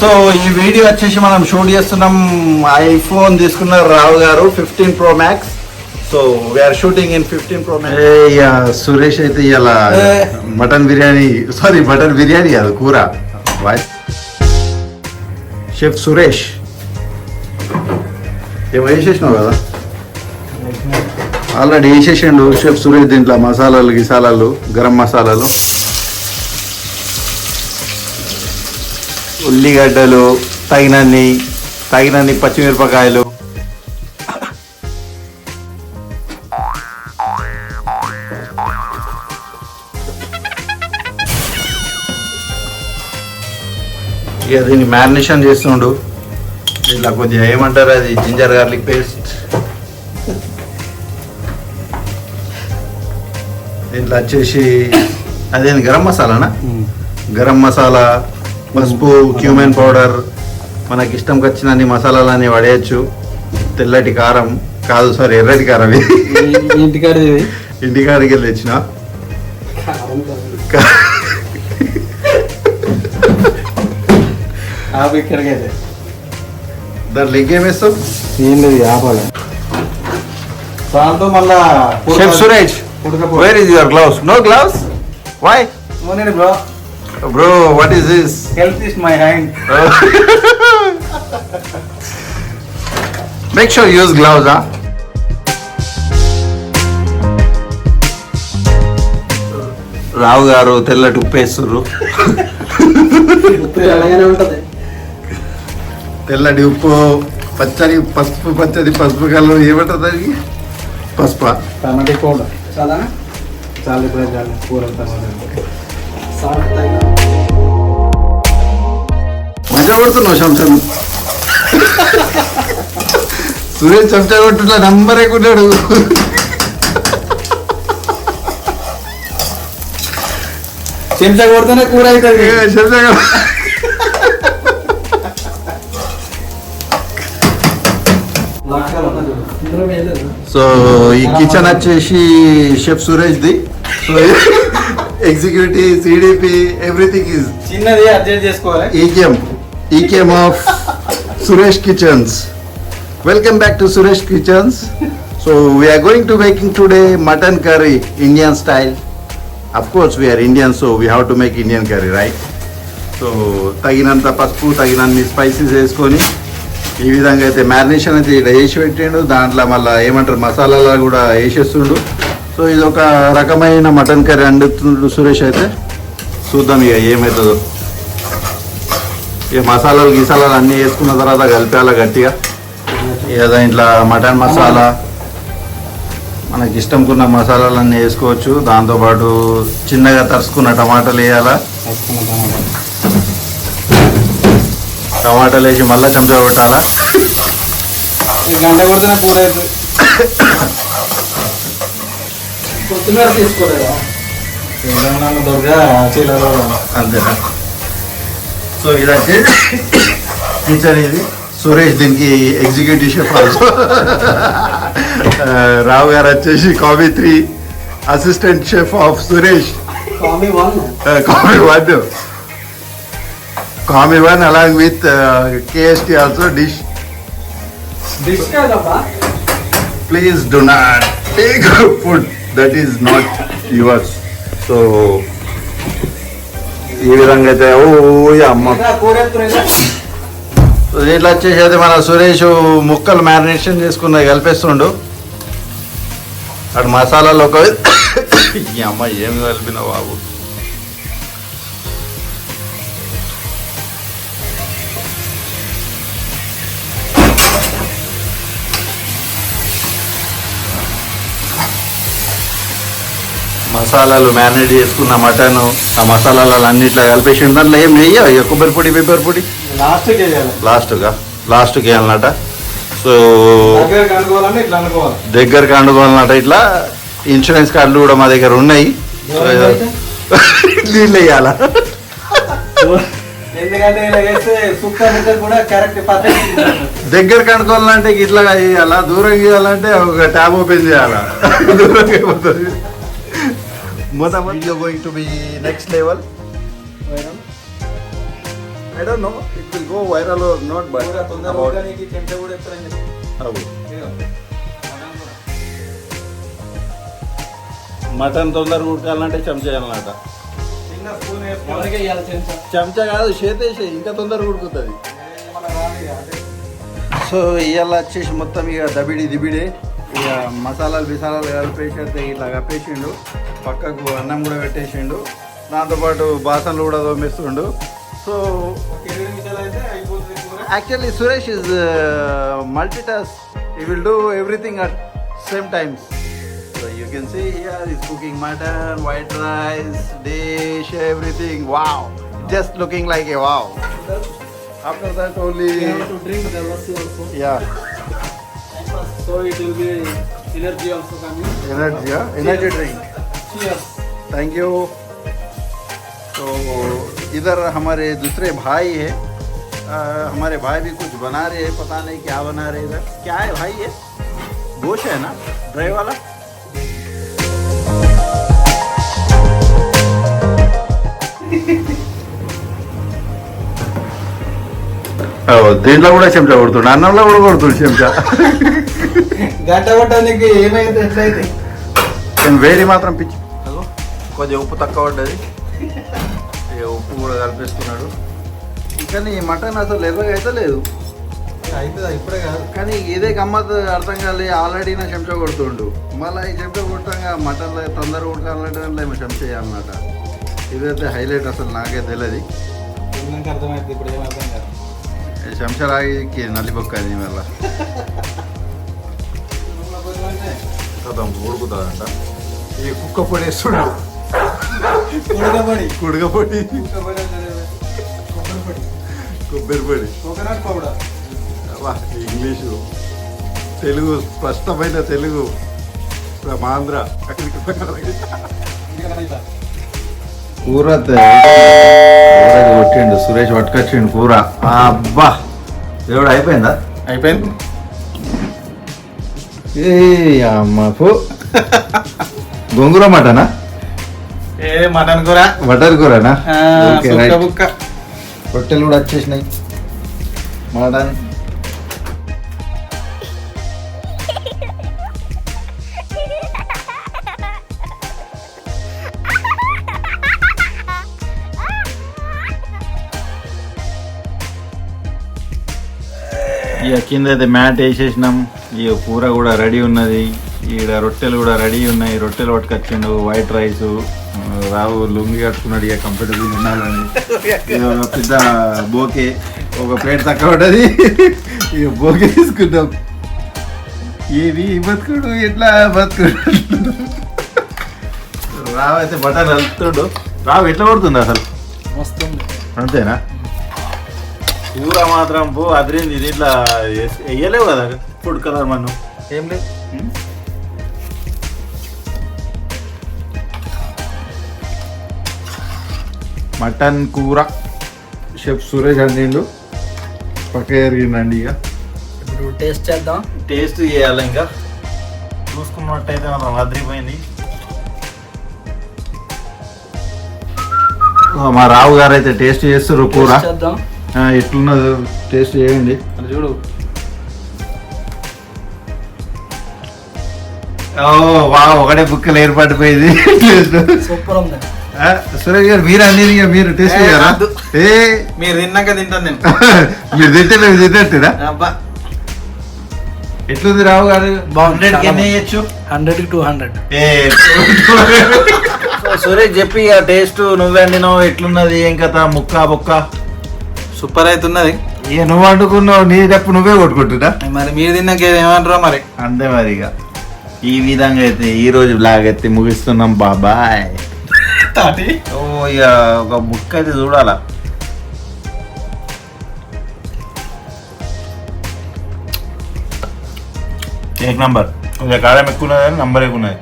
So ఈ video వచ్చేసి మనం షూట్ చేస్తున్నాం. ఐఫోన్ తీసుకున్నారు Rao garu fifteen pro max. So we're shooting in fifteen pro max Suresh అయితే ఇలా mutton biryani sorry mutton biryani అది కూర. షెఫ్ సురేష్ ఏమో వేసేసినావు కదా? ఆల్రెడీ వేసేసిండు షెఫ్ సురేష్ దీంట్లో మసాలాలు గిసాలాలు గరం మసాలాలు. ఉల్లిగడ్డలు తగినన్ని తగినన్ని పచ్చిమిరపకాయలు. ఇక దీన్ని మ్యారినేషన్ చేస్తుండు. ఇట్లా కొద్దిగా ఏమంటారు అది? Ginger garlic paste. దీంట్లో వచ్చేసి అదేంది? గరం మసాలానా? గరం మసాలా పసుపు క్యూమెన్ పౌడర్ మనకి ఇష్టంకి వచ్చిన అన్ని మసాలాలన్నీ పడేయచ్చు తెల్లటి కారం కాదు సారీ ఎర్రటి కారం ఇది. ఇంటికాడ ఇంటికాడికి వెళ్ళి తెచ్చిన. దాంట్లో ఇంకేం ఏం లేదు ఆపాలి. దాంతో మళ్ళా chef Suresh where is your gloves no gloves why bro. Bro what is this health is my hand make sure use gloves ఆ రావు గారు తెల్లటి ఉప్పు వేస్తుర్రు అలాగే ఉంటది తెల్లటి ఉప్పు పచ్చడి పసుపు పచ్చడి పసుపు కలర్ ఏమంటారు దానికి పసుపు టమాటా పౌడర్ చాలా చాలా ఇప్పుడు చాలా మంచిగా కొడుతున్నావు శంసం సురేష్ చెంచా కొట్టున్నా నంబర్ ఎక్కున్నాడు చెంచా కొడితేనే కూర అవుతుంది. చెంచా సో ఈ కిచెన్ వచ్చేసి chef Suresh the so executive CDP everything is చిన్నది అడ్జస్ట్ చేసుకోవాలి. ఈకేఎం. ఈకేమ్ of Suresh kitchens welcome back to Suresh kitchens so we're going to making today mutton curry Indian style of course we're Indian so we have to make Indian curry right so తగినంత పసుపు తగినన్ని spices వేసుకొని ఈ విధంగా అయితే marination అయితే ఇక్కడ వేసి పెట్టిండు. దాంట్లో మళ్ళీ ఏమంటారు మసాలాలు కూడా వేసేస్తుండు. సో ఇది ఒక రకమైన మటన్ కర్రీ అండుతుండు సురేష్ అయితే. చూద్దాం ఇక ఏమవుతుందో ఇక మసాలాలు గిసాలాలు అన్నీ వేసుకున్న తర్వాత కలిపేయాలి గట్టిగా? ఇక దాంట్లో మటన్ మసాలా. మనకి ఇష్టంకున్న మసాలాలు అన్నీ వేసుకోవచ్చు దాంతోపాటు చిన్నగా తరుచుకున్న టమాటాలు వేయాలా? టమాటాలు. వేసి మళ్ళీ చెంచా గంట కొడితేనే అవుతుంది కొత్తిమీర తీసుకోలేదా? చీలలో అంతేనా? సో ఇది వచ్చేసి కిచెన్ ఇది సురేష్ దీనికి ఎగ్జిక్యూటివ్ షెఫ్ ఆల్సో రావు గారు వచ్చేసి coffee three assistant chef of Suresh కామీ one comedy one comedy one along with KST also dish dish కాదబ్బా please do not take food that is not yours so ఈ విధంగా అయితే ఓ అమ్మ. దీంట్లో వచ్చేసి అయితే మన సురేష్ ముక్కలు మ్యారినేషన్ చేసుకున్నది కలిపేస్తుండు. అటు మసాలాలో ఒక ఈ అమ్మ ఏమి కలిపిన బాబు? మసాలాలు మ్యారినేట్ చేసుకున్న మటన్ ఆ మసాలాలు అన్నిట్లో కలిపేసి దాంట్లో ఏం ఇక కొబ్బరి పొడి పెప్పర్ పొడి? లాస్ట్కి వేయాలి. లాస్ట్గా లాస్ట్కి వేయాలన్నట సో దగ్గరకు అండుకోవాలన్నట ఇట్లా ఇన్సూరెన్స్ కార్డులు కూడా మా దగ్గర ఉన్నాయి. నీళ్ళు వేయాలా? దగ్గరకు అనుకోవాలంటే ఇట్లా వేయాలా? దూరం చేయాలంటే ఒక ట్యాబ్ ఓపెన్ చేయాలా? దూరం అయిపోతుంది మొత్తం video going to be next level I don't know it will go viral or not but తొందర అబౌట్ ఇదిగో. మటన్ తొందరగా ఉడకాలంటే చెంచా అన్నమాట. ఇవ్వాలి చెంచా. కాదు చేతేసే ఇంకా ఉడుకుతుంది. ఇక. అదే. సో ఇవాళ వచ్చేసి మొత్తం ఇక దబిడి దిబిడి. మసాలాలు బిసాలాలు కలిపేసి అయితే ఇట్లా కప్పేసిండు పక్కకు అన్నం కూడా పెట్టేసిండు. దాంతోపాటు బాసనలు కూడా తోమేస్తుండు. సో ఒక ఇరవై నిమిషాలు అయితే అయిపోతుంది కూర. Actually Suresh is multi task he will do everything at same times so you can see here is cooking mutton white rice dish everything wow just looking like a wow after that only You have to drink the lassi also. Yeah So it will be energy also coming. Energy energy drink Cheers. Thank you तो इधर हमारे दूसरे भाई है। आ, हमारे भाई भी कुछ बना रहे हैं पता नहीं क्या बना रहे इधर। क्या है भाई ये? गोश है ना? ड्राई वाला? దీంట్లో కూడా చెంచా కొడుతుండు అన్నంలో కూడా కొడుతుండు చెంచా. గంట పట్టడానికి ఏమైతే ఎట్లయితే? నేను వేడి మాత్రం పిచ్చి. కొద్దిగా ఉప్పు తక్కువ పడ్డది. ఇక ఉప్పు కూడా కలిపేసుకున్నాడు. కానీ ఈ మటన్ అసలు ఎర్రగా అయితే లేదు. అవుతుందా ఇప్పుడే కాదు. కానీ ఇదే గమ్మత్ అర్థం కాలే ఆల్రెడీ నా చెంచా కొడుతుండు. మళ్ళీ ఈ చెంచా కొట్టంగా మటన్లో తొందరగా ఉడకాలంటే ఏమో చెంచా చేయాలన్నమాట ఇదైతే హైలైట్ అసలు నాకే తెలియదు అర్థమైంది? ఇప్పుడు ఏం అర్థం కాదు. మళ్ళీ నూనెలో పోయిందంటే కథం ఉడుకుతుందంట ఈ కుక్క పొడి వేస్తున్నాడు కుడుక పొడి కొబ్బరి పొడి కోకోనట్ పౌడర్ ఇంగ్లీషు తెలుగు స్పష్టమైన తెలుగు రైతా కూర కొట్టిండు సురేష్ పట్టుకొచ్చిండు కూర. అబ్బా! దేవుడు అయిపోయిందా? అయిపోయింది. ఏ అమ్మ పో గొంగుర మటనా? ఏ మటన్ కూర. బటర్ కూరనా? రొట్టెలు కూడా వచ్చేసినాయి. మటన్. ఇక కింద అయితే మ్యాట్ వేసేసినాం. ఇక కూర కూడా రెడీ ఉన్నది. ఈడ రొట్టెలు కూడా రెడీ ఉన్నాయి. రొట్టెలు పట్టుకొచ్చిండు వైట్ రైస్. రావు లుంగి కట్టుకున్నాడు ఇక కంఫర్టబుల్ ఉండాలని ఒక పెద్ద బోకే. ఒక ప్లేట్ తక్కువ ఉంటుంది. ఇక బోకే తీసుకుంటాం. ఏది బతుకుడు? ఎట్లా బతుకుడు? రావు అయితే బటన్ వెళ్తుడు రావు ఎట్లా పడుతుంది అసలు? వస్తుంది అంతేనా? కూర మాత్రం పో అదిరింది ఇది ఇట్లా వేయలేవు కదా ఫుడ్ కలర్ మనం ఏం లేదు. మటన్ కూర షెఫ్ సురేష్ అండిండు పక్క ఎరిగిందండి ఇక. ఇప్పుడు టేస్ట్ చేద్దాం. టేస్ట్ చేయాలి ఇంకా. చూసుకున్నట్టయితే మనం అదిరిపోయింది. మా రావు గారు అయితే టేస్ట్ చేస్తారు కూర. చేద్దాం. ఎట్లున్నదో టేస్ట్ చేయండి. అది చూడు. ఓ వా ఒకటే బుక్కలు ఏర్పడిపోయింది. టేస్ట్ సూపర్ ఉంది. ఆ, సురేష్ గారు మీరు అన్ని ఇక మీరు టేస్ట్ వద్దు. ఏ? మీరు తిన్నాక తింటాను నేను. మీరు తింటే మేము తిన్నట్టురా అబ్బా. ఎట్లుంది రావు గారు? బాగుంది, 100 కి చాలా ఎన్ని వేయచ్చు హండ్రెడ్కి టూ హండ్రెడ్. సురేష్ చెప్పి ఇక టేస్ట్ నువ్వే అండినావు ఎట్లున్నది? ఏం కథ? ముక్క బొక్క? సూపర్ అవుతున్నది. నువ్వు వండుకున్నావు నీ తప్పు నువ్వే కొట్టుకుంటున్నా. మరి మీరు తిన్నాక ఏమంటారో మరి? అంతే మరి ఇక. ఈ విధంగా అయితే ఈ రోజు బ్లాగ్ అయితే ముగిస్తున్నాం బాబాయ్. ఓ ఇక ఒక బుక్ అయితే చూడాలా? ఏక్ నంబర్. కొంచెం కారం ఎక్కువ ఉన్నది నంబర్ ఎక్కువ ఉన్నది.